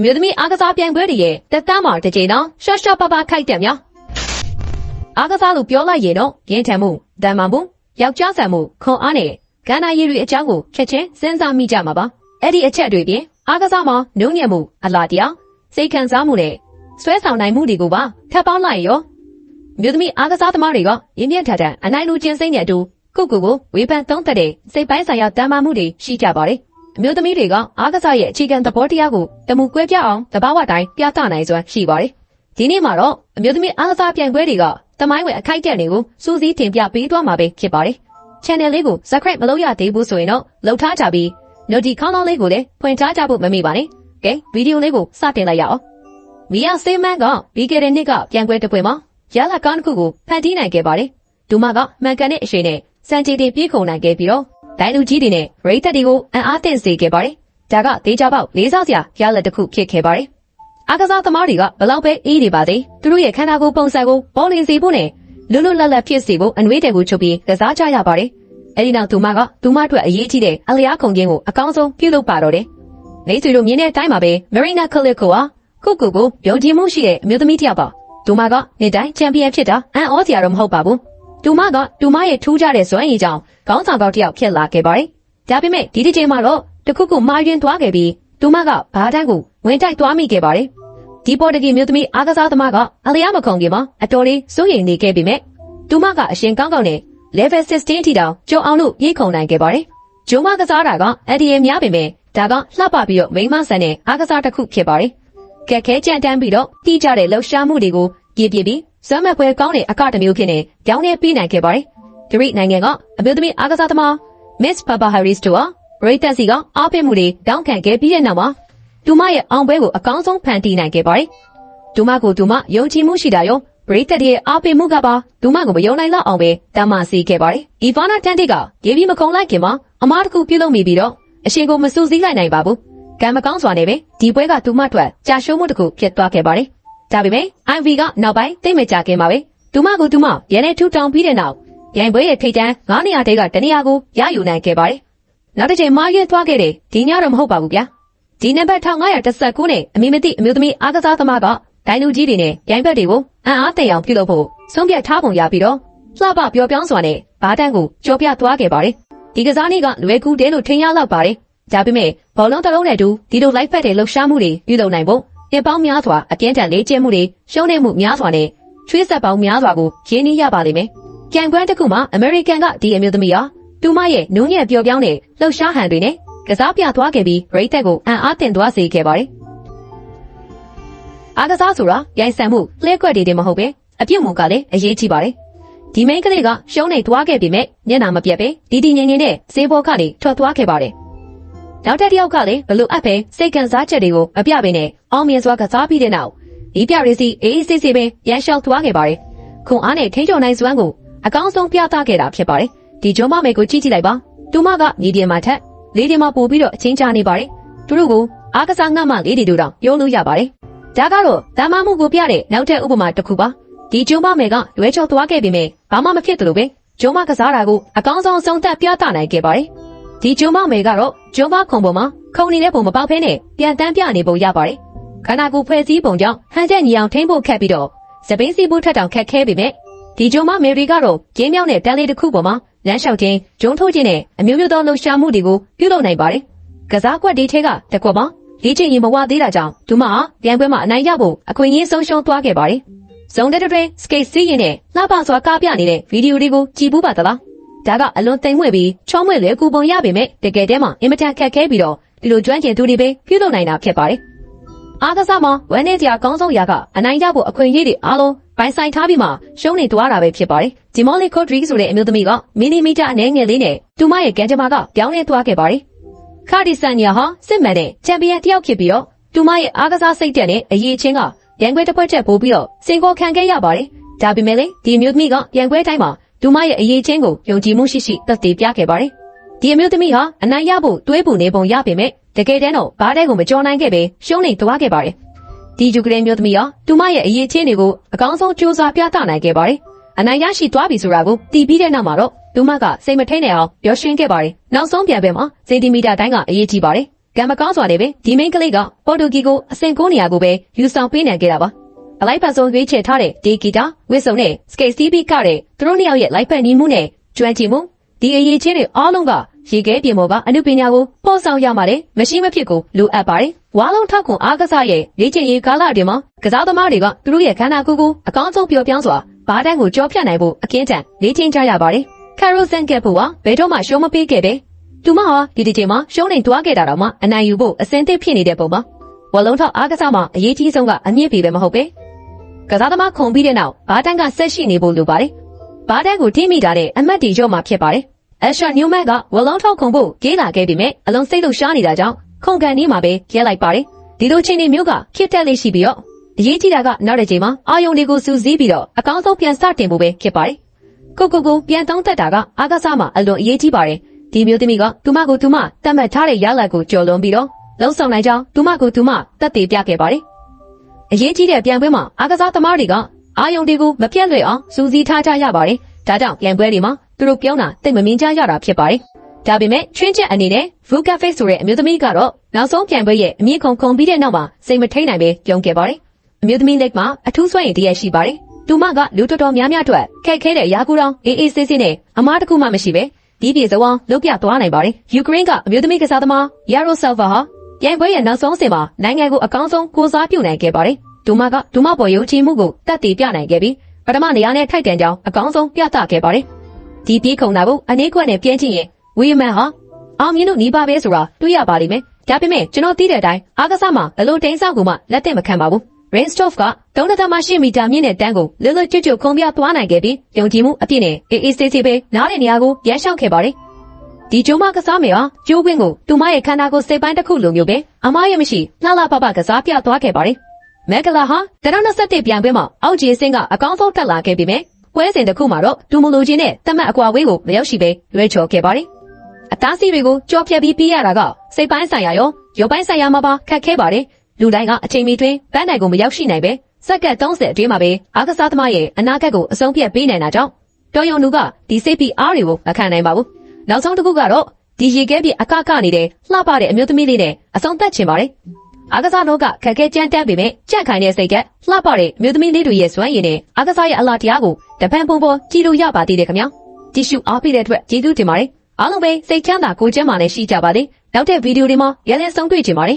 အမျိုးသမီးအားကစားပြိုင်ပွဲတွေရဲ့တက်တမ်းမှာတစ်ချိန်တော့ရှော့ရှော့ပပခိုက်တယ်များအားကစားလို့ပြောလိုက်ရင်တော့ရင်းထန်မှုတန်မာမှုယောက်ျားဆန်မှုခွန်အားနဲ့ကန္နာရည်တွေအကြောင်းကိုချက်ချင်းစဉ်းစားမိကြမှာပါအဲ့ဒီအချက်တွေပြင်အားကစားမှာနှုံညံ့မှုအလားတရားစိတ်ခံစားမှုနဲ့ဆွဲဆောင်နိုင်မှုတွေကိုပါထပ်ပေါင်းလိုက်ရောမြို့သမီးအားကစားသမားတွေကရင်းမြစ်ထထန်အနိုင်လူချင်းစိမ့်တဲ့အတူကိုကိုကိုဝေဖန်သုံးသက်တဲ့စိတ်ပိုင်းဆိုင်ရာတန်မာမှုတွေရှိကြပါတယ် အမျိုးသမီးတွေကအားကစားရဲ့အခြေခံသဘောတရားကိုတမှုကွဲပြားအောင်တဘာဝတိုင်းပြသနိုင်စွမ်းရှိပါတယ်ဒီနေ့မှာတော့အမျိုးသမီးအားကစားပြိုင်ပွဲတွေကတမိုင်းဝင်အခိုက်အတန့်တွေကိုစူးစီးတင်ပြပေးသွားမှာပဲဖြစ်ပါတယ် channel လေးကို subscribe မလုပ်ရသေးဘူးဆိုရင်တော့လုပ်ထားကြပြီး notification ခေါင်းလောင်းလေးကိုလည်းဖွင့်ထားကြဖို့မမေ့ပါနဲ့ကဲဗီဒီယိုလေးကိုစတင်လိုက်ရအောင်မီယာစေးမန်ကပြီးခဲ့တဲ့နှစ်ကပြန်ပွဲတစ်ပွဲမှာရလာကောင်းတစ်ခုကိုဖန်တီးနိုင်ခဲ့ပါတယ်ဒူမကမှန်ကန်တဲ့အရှိန်နဲ့စံချိန်တင်ပြေးခုန်နိုင်ခဲ့ပြီးတော့ ဒိုင်လူကြီးတွေနဲ့ရိတ်သက်တွေကိုအံ့အားသင့်စေခဲ့ပါတယ်ဒါကဒေးကြပေါက်လေးစားစရာရလက်တစ်ခုဖြစ်ခဲ့ပါတယ်အားကစားသမားတွေကဘလောက်ပဲအေးနေပါသေးသူတို့ရဲ့ခန္ဓာကိုယ်ပုံစံကိုပေါ်လင်စေဖို့နဲ့လွတ်လွတ်လပ်လပ်ဖြစ်စေဖို့အနှွေးတယ်ကိုချုပ်ပြီးကစားကြရပါတယ်အဲဒီနောက်သူမကသူမအတွက်အရေးကြီးတဲ့အလျားခုန်ခြင်းကိုအကောင်းဆုံးပြုလုပ်ပါတော့တယ်မိတ်ဆွေတို့မြင်တဲ့အတိုင်းပါပဲမရီနာကလစ်ကိုဟာကိုကိုကိုယုံကြည်မှုရှိတဲ့အမျိုးသမီးတစ်ယောက်ပါသူမကနေ့တိုင်းချန်ပီယံဖြစ်တာအံ့ဩစရာတော့မဟုတ်ပါဘူး သူမကသူမရဲ့ထူးခြားတဲ့စွမ်းရည်ကြောင့်ခေါင်းဆောင်ကောက်တစ်ယောက်ဖြစ်လာခဲ့ပါတယ်ဒါပေမဲ့ဒီတစ်ချိန်မှာတော့တခုခုမှားယွင်းသွားခဲ့ပြီးသူမကဘားတန်းကိုဝင်တိုက်သွားမိခဲ့ပါတယ်ဒီပေါ်တကီမျိုးသမီးအားကစားသမားကအလျားမခုံခင်မှာအတော်လေးစိုးရိမ်နေခဲ့ပေမဲ့သူမကအရှင်ကောင်းကောင်းနဲ့ level 16အထိတောင်ကြုံအောင်လို့ရိတ်ခုံနိုင်ခဲ့ပါတယ်ဂျုံမကစားတာကအဒီရဲ့များပေမဲ့ဒါကလှပပြီးတော့မိမဆန်တဲ့အားကစားတစ်ခုဖြစ်ပါတယ်ကက်ခဲကြံတန်းပြီးတော့တီးကြတဲ့လှုပ်ရှားမှုတွေကိုပြပြပြီးဇွမ်းမပွဲကောင်းတဲ့အကတမျိုးဖြစ်နေကြောင်းနေပြီးနိုင်ခဲ့ပါတယ်ဂရိနိုင်ငံကအမျိုးသမီးအားကစားသမား Miss Papa Harris တို့ဟာရိတ်တက်စီကအားပေးမှုတွေတောင်းခံခဲ့ပြီးတဲ့နောက်မှာဒူမရဲ့အောင်ပွဲကိုအကောင်းဆုံးဖန်တီးနိုင်ခဲ့ပါတယ်။ဒူမကိုဒူမယုံကြည်မှုရှိတာရောပရိသတ်ရဲ့အားပေးမှုကပါဒူမကိုမယုံနိုင်လောက်အောင်ပဲတမစီခဲ့ပါတယ်။အီဗာနာတန်တစ်ကရေပြီးမကုံလိုက်ခင်မှာအမားတစ်ခုပြုတ်လုံမိပြီးတော့အရှင်ကိုမစူးစီးလိုက်နိုင်ပါဘူး။ကံမကောင်းစွာနဲ့ပဲဒီပွဲကဒူမထွက်ကြာရှုံးမှုတစ်ခုဖြစ်သွားခဲ့ပါတယ်။ ဒါပေမဲ့ IV ကနောက်ပိုင်းသိမ့်မကြခင်ပါပဲ။ဒူမကိုဒူမရဲနဲ့ထူတောင်ပြီးတဲ့နောက်ရိုင်ပွဲရဲ့ထိတ်တန်း9နေရာတဲကတနေရာကိုရယူနိုင်ခဲ့ပါတယ်။နောက်တစ်ချိန်မားရဲသွားခဲ့တယ်ဒီညတော့မဟုတ်ပါဘူးဗျာ။ဒီနံပါတ်1519နဲ့အမိမသိအမျိုးသမီးအားကစားသမားကဒိုင်လူကြီးတွေနဲ့ရိုင်ဘက်တွေကိုအံ့အားသင့်အောင်ပြုလုပ်ဖို့ဆုံးဖြတ်ထားပုံရပြီးတော့လှပပျော်ပြောင်းစွာနဲ့ဘာတန်းကိုကြော်ပြသွားခဲ့ပါတယ်။ဒီကစားနည်းကလွယ်ကူတယ်လို့ထင်ရလောက်ပါတယ်။ဒါပေမဲ့ဘောလုံးတစ်လုံးနဲ့တူဒီလိုလိုက်ဖက်တဲ့လှုပ်ရှားမှုတွေပြုလုပ်နိုင်ဖို့ နှစ်ပေါင်းများစွာအပြင်းထန်လေ့ကျင့်မှုတွေရှုံးနေမှုများစွာနဲ့ချွေးဆက်ပေါင်းများစွာကိုရင်းနှီးရပါလိမ့်မယ်။ကြံကွမ်းတစ်ခုမှာအမေရိကန်ကဒီအမျိုးသမီးဟာသူမရဲ့နုံးညံ့ပျော်ပြောင်းတဲ့လှုပ်ရှားဟန်တွေနဲ့ကစားပြသွားခဲ့ပြီးရိတ်သက်ကိုအံ့အားသင့်သွားစေခဲ့ပါတယ်။အားကစားဆိုတာရိုင်ဆန်မှုလှည့်ကွက်တွေတင်မဟုတ်ပဲအပြုတ်မှုကလည်းအရေးကြီးပါတယ်။ဒီမိန်းကလေးကရှုံးနေသွားခဲ့ပေမဲ့မျက်နှာမပြတ်ပဲဒီဒီငင်ငင်နဲ့ဈေးဘောကနေထွက်သွားခဲ့ပါတယ်။ နောက်တစ်ယောက်ကလည်းဘလို့အပ်ပဲစိတ်ကန်စားချက်တွေကိုမပြပေနဲ့အောင်မြင်စွာကစားပြီးတဲ့နောက်ဒီပြရီစီအေးအေးဆေးဆေးပဲရန်လျှောက်သွားခဲ့ပါတယ်။ခွန်အားနဲ့ထိန်းချုပ်နိုင်စွမ်းကိုအကောင်းဆုံးပြသခဲ့တာဖြစ်ပါတယ်။ဒီဂျွန်မမေကိုကြည့်ကြည့်လိုက်ပါ။သူမကမီဒီယံမှာထက်လေးဒီမှာပို့ပြီးတော့အချင်းချနေပါတယ်။သူတို့ကအားကစားငှမလေးတွေတို့တောင်ပြောလို့ရပါတယ်။ဒါကတော့ဓမ္မမှုကိုပြတဲ့နောက်ထပ်ဥပမာတစ်ခုပါ။ဒီဂျုံမမေကလွဲချော်သွားခဲ့ပေမဲ့ဘာမှမဖြစ်သလိုပဲဂျုံမကစားတာကိုအကောင်းဆုံးဆုံးသက်ပြသနိုင်ခဲ့ပါတယ်။ ဒီဂျုံမမေကတော့ဂျုံမခုံပေါ်မှာခုံနေတဲ့ပုံမပေါက်ဖဲနဲ့ပြန်တန်းပြနေပုံရပါတယ်။ခန္ဓာကိုယ်ဖွဲ့စည်းပုံကြောင့်ဟန်ချက်ညီအောင်ထိမ့်ဖို့ခက်ပြီးတော့စပိန်စီဘူးထက်တောင်ခက်ခဲပေမဲ့ဒီဂျုံမမေရီကတော့ကျင်းမြောင်းတဲ့တန်လေးတစ်ခုပေါ်မှာလမ်းလျှောက်ခြင်းဂျုံထိုးခြင်းနဲ့အမျိုးမျိုးသောလှုပ်ရှားမှုတွေကိုပြုလုပ်နိုင်ပါတယ်။ကစားကွက်ဒီထဲကတစ်ခွက်မှာလေ့ကျင့်ရင်မဝသေးတာကြောင့်ဒူမဟာပြန်ပွဲမှာအနိုင်ရဖို့အခွင့်အရေးဆုံးရှုံးသွားခဲ့ပါတယ်။ဇုံတက်တဲ့စကိတ်စီးရင်နဲ့လှပစွာကားပြနေတဲ့ဗီဒီယိုတွေကိုကြည့်ဘူးပါသလား။ ဒါကအလွန်သိမ်မွေ့ပြီးချောမွေ့လေကူပုံရပေမဲ့တကယ်တည်းမှာအင်မတန်ခက်ခဲပြီးတော့ဒီလိုကျွမ်းကျင်သူတွေပဲပြုလုပ်နိုင်တာဖြစ်ပါတယ်။အားကစားမှာဝမ်းနေစရာကောင်းဆုံးရာကအနိုင်ရဖို့အခွင့်အရေးတွေအားလုံးပိုင်ဆိုင်ထားပြီးမှရှုံးနေသွားတာပဲဖြစ်ပါတယ်။ဒီမော်လီကိုဒရီဆိုတဲ့အမျိုးသမီးကမီလီမီတာအနည်းငယ်လေးနဲ့သူမရဲ့ကံကြမ္မာကပြောင်းလဲသွားခဲ့ပါတယ်။ခါဒီဆန်နီယာဟာစစ်မှန်တဲ့ချန်ပီယံတစ်ယောက်ဖြစ်ပြီးတော့သူမရဲ့အားကစားစိတ်တက်နဲ့အရေးချင်းကရန်ခွဲတစ်ဖွဲ့ချက်ပို့ပြီးတော့စင်ကောခံခဲ့ရပါတယ်။ဒါပေမဲ့လည်းဒီအမျိုးသမီးကရန်ခွဲတိုင်းမှာ သူမရဲ့အရေးချင်းကိုယုံကြည်မှုရှိရှိသက်သေပြခဲ့ပါတယ်။ဒီအမျိုးသမီးဟာအနိုင်ရဖို့တွေးပူနေပုံရပေမဲ့တကယ်တမ်းတော့ဘားတဲ့ကိုမကြော်နိုင်ခဲ့ပဲရှုံးနေသွားခဲ့ပါတယ်။ဒီဂျူကလေးမျိုးသမီးဟာသူမရဲ့အရေးချင်းတွေကိုအကောင်းဆုံးစူးစမ်းပြသနိုင်ခဲ့ပါတယ်။အနိုင်ရရှိသွားပြီဆိုတာကိုတည်ပြီးတဲ့နောက်မှာတော့သူမကစိတ်မထိန်နိုင်အောင်ပြောရှင်းခဲ့ပါတယ်။နောက်ဆုံးပြန်ပဲမှာစင်တီမီတာတိုင်းကအရေးကြီးပါတယ်။ကံမကောင်းစွာနဲ့ပဲဒီမိန်းကလေးကပေါ်တူဂီကိုအစင်ကိုနေရာကိုပဲယူဆောင်ပေးနိုင်ခဲ့တာပါ အလိုက်ဖတ်ဆုံးရွေးချယ်ထားတဲ့ဒီဂီတာဝစ်စုံနဲ့စကိတ်စီးပြီးကတဲ့သူတို့နှစ်ယောက်ရဲ့လိုက်ဖက်နီးမှုနဲ့ကျွမ်းကျင်မှုဒီအရေးချင်းတွေအားလုံးကရေခဲပြင်ပေါ်ကအမှုပညာကိုပေါ်ဆောင်ရမှာလေမရှိမဖြစ်ကိုလိုအပ်ပါတယ်ဝါလုံးထောက်ခွန်အားကစားရဲ့လေ့ကျင့်ရေးကာလအတွင်းမှာကစားသမားတွေကသူတို့ရဲ့ခန္ဓာကိုယ်ကိုအကောင်းဆုံးပျော်ပြောင်းစွာဘားတန်းကိုကြောဖြတ်နိုင်ဖို့အကင်းတန်လေ့ကျင့်ကြရပါတယ်ကယ်ရိုဆန်ကက်ဖို့ကဘယ်တော့မှရှုံးမပေးခဲ့ပဲသူမဟာဒီဒီချိန်မှာရှုံးနေသွားခဲ့တာတော့မှအနိုင်ယူဖို့အစင်သစ်ဖြစ်နေတဲ့ပုံပါဝါလုံးထောက်အားကစားမှာအရေးကြီးဆုံးကအမြင့်ပေပဲမဟုတ်ပဲ ကစားသမားခုံပြီးတဲ့နောက်ဘားတန်းကဆက်ရှိနေဖို့လိုပါတယ်ဘားတန်းကိုထိမိတာတဲ့အမတ်တီရော့မှာဖြစ်ပါတယ်အရှာနျူမက်ကဝါလုံးထောက်ခုံဖို့ကြေးလာခဲ့ပြီမဲ့အလုံးစိတ်လို့ရှားနေတာကြောင့်ခုံကန်နေမှာပဲရဲလိုက်ပါတယ်ဒီလိုချင်းနေမျိုးကခစ်တက်လေးရှိပြီးတော့အရေးကြီးတာကနောက်တစ်ချိန်မှာအာယုံလေးကိုစူးစီးပြီးတော့အကောင်းဆုံးပြန်စတင်ဖို့ပဲဖြစ်ပါတယ်ကိုကိုကိုပြန်တောင်းတက်တာကအာကစားမှာအလွန်အရေးကြီးပါတယ်ဒီမျိုးသမီးကသူမကိုသူမတတ်မှတ်ထားတဲ့ရလဒ်ကိုကြော်လွန်ပြီးတော့လုံဆောင်နိုင်ကြောင်းသူမကိုသူမတက်တည်ပြခဲ့ပါတယ် အရေးကြီးတဲ့ပြန်ပွဲမှာအာကစားသမားတွေကအာယုံတွေကိုမပြတ်လွယ်အောင်စူးစီးထားကြရပါတယ်ဒါကြောင့်ပြန်ပွဲတွေမှာသူတို့ပြောင်းတာတိတ်မမြင်ကြရတာဖြစ်ပါတယ်ဒါပေမဲ့ချွင်းချက်အနေနဲ့ Vuka Face ဆိုတဲ့အမျိုးသမီးကတော့နောက်ဆုံးပြန်ပွဲရဲ့အမြင့်ခုံခုံပြီးတဲ့နောက်မှာစိတ်မထိန်နိုင်ပဲပြုံးခဲ့ပါတယ်။အမျိုးသမီးလက်မှာအထူးစွမ်းရည်တရက်ရှိပါတယ်။သူမကလူတော်တော်များများအတွက်ခက်ခဲတဲ့ရာကူတောင်အေးအေးဆေးဆေးနဲ့အမားတစ်ခုမှမရှိပဲဒီပြေစဝောင်းလုပ်ပြသွားနိုင်ပါတယ်။ယူကရိန်းကအမျိုးသမီးကစားသမား Yaroslava ဟာ ပြန်ပွဲရဲ့နောက်ဆုံးစင်မှာနိုင်ငံကိုအကောင်းဆုံးကိုစားပြုနိုင်ခဲ့ပါတယ်။ဒူမကဒူမပေါ်ရုပ်ချမှုကိုတတ်တည်ပြနိုင်ခဲ့ပြီးပထမနေရာနဲ့ထိုက်တန်ကြောင်းအကောင်းဆုံးပြသခဲ့ပါတယ်။ဒီပြေးခုံတာကိုအနေခွက်နဲ့ပြင်းချင်ရင်ဝီယမန်ဟာအောင်မြင်လို့နီးပါပဲဆိုတာတွေ့ရပါလိမ့်မယ်။ဒါပေမဲ့ကျွန်တော်သိတဲ့အတိုင်းအားကစားမှာဘလို့တင်းဆောက်ကိုမှလက်တင်မခံပါဘူး။ Rainstove က3.8မီတာမြင့်တဲ့တန်းကိုလွတ်လွတ်ကျွတ်ကျွတ်ခုံပြသွားနိုင်ခဲ့ပြီးယုံကြည်မှုအပြည့်နဲ့အေးအေးဆေးဆေးပဲနားတဲ့နေရာကိုရန်လျှောက်ခဲ့ပါတယ်။ ဒီကျုံမကစားမယ်ဟာကျိုးကွင်းကိုသူမရဲ့ခန္ဓာကိုယ်စိတ်ပိုင်းတစ်ခုလိုမျိုးပဲအမားရမရှိလှလှပပကစားပြသွားခဲ့ပါတယ်။မက်ကလာဟာ2021ပြန်ပွဲမှာအောက်ခြေစင်းကအကောင်းဆုံးတက်လာခဲ့ပြီးမြဲပွဲစဉ်တစ်ခုမှာတော့ဒူမိုလိုချင်းနဲ့တမတ်အကွာဝေးကိုမရောက်ရှိပဲလွဲချော်ခဲ့ပါတယ်။အသားစီတွေကိုကြောဖြတ်ပြီးပြီးရတာကစိတ်ပိုင်းဆိုင်ရာရောရုပ်ပိုင်းဆိုင်ရာမှာပါခက်ခဲပါတယ်။လူတိုင်းကအချိန်မီတွင်ပန်းနိုင်ကိုမရောက်ရှိနိုင်ပဲစက္ကန့်30အတွင်းမှာပဲအားကစားသမားရဲ့အနာဂတ်ကိုအဆုံးဖြတ်ပေးနိုင်တာကြောင့်တော်ယုံလူကဒီစိတ်ပြီးအားတွေကိုမခံနိုင်ပါဘူး။ နောက်ဆုံးတစ်ခုကတော့ဒီရေခဲပြအကကနေတဲ့လှပတဲ့အမျိုးသမီးလေးနဲ့အဆုံးသတ်ချင်ပါတယ်။အားကစားတော့ကခက်ခဲကြမ်းတမ်းပေမဲ့ကြက်ခိုင်တဲ့စိတ်ကလှပတဲ့အမျိုးသမီးလေးတွေရဲ့စွမ်းရည်နဲ့အားကစားရဲ့အလားတရားကိုတပံပုံပေါ်ကြည့်လို့ရပါသေးတယ်ခင်ဗျာ။ကြည့်ရှုအားပေးတဲ့အတွက်ကျေးဇူးတင်ပါတယ်။အားလုံးပဲစိတ်ချမ်းသာကိုယ်ကျန်းမာနဲ့ရှိကြပါစေ။နောက်တဲ့ဗီဒီယိုတွေမှာရန်လည်ဆုံးတွေ့ကြပါမယ်။